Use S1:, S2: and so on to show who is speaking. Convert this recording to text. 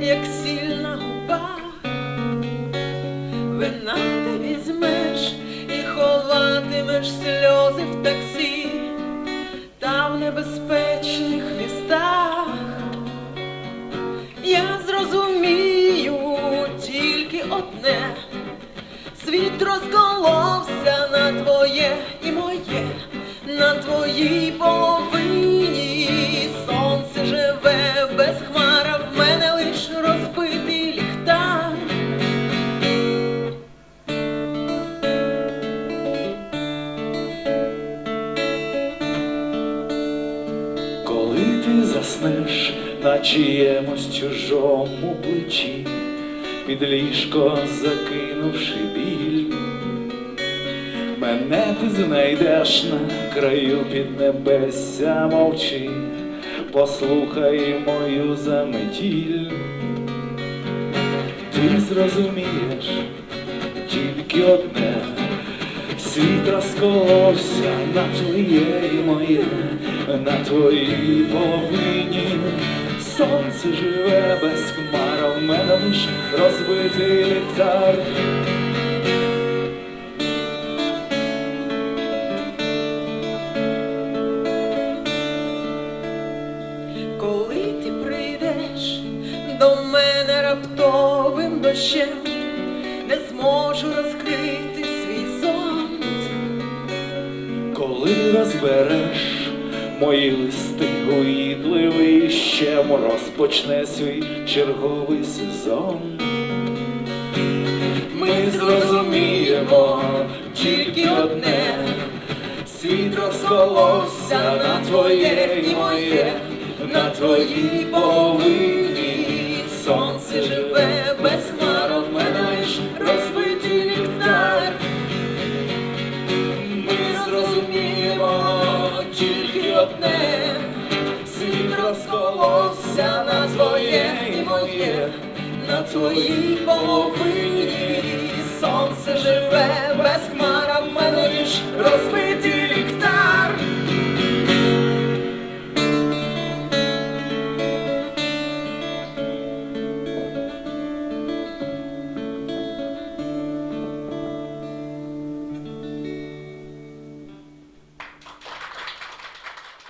S1: як сіль губа, вина ти візьмеш і ховатимеш сльози в таксі та в небезпечних містах. Я зрозумію тільки одне, світ розколовся на твоє і моє, на твоїй
S2: полі. Заснеш на чиємусь чужому плечі, під ліжко закинувши біль, мене ти знайдеш на краю під небесся мовчи, послухай мою заметіль, ти зрозумієш тільки одне. Світ розколовся на твоє і моє, на твоїй половині. Сонце живе без хмар, а в мене лиш розбитий ліхтар.
S1: Коли ти прийдеш до мене раптовим дощем,
S2: Коли розбереш мої листи уїдливий ще розпочне свій черговий сезон. Ми зрозуміємо тільки одне, світ розколовся на твоє і моє, на твоїй половині. Сонце живе зрозуміємо тільки одне, світ розколовся на своє і моє, на твої без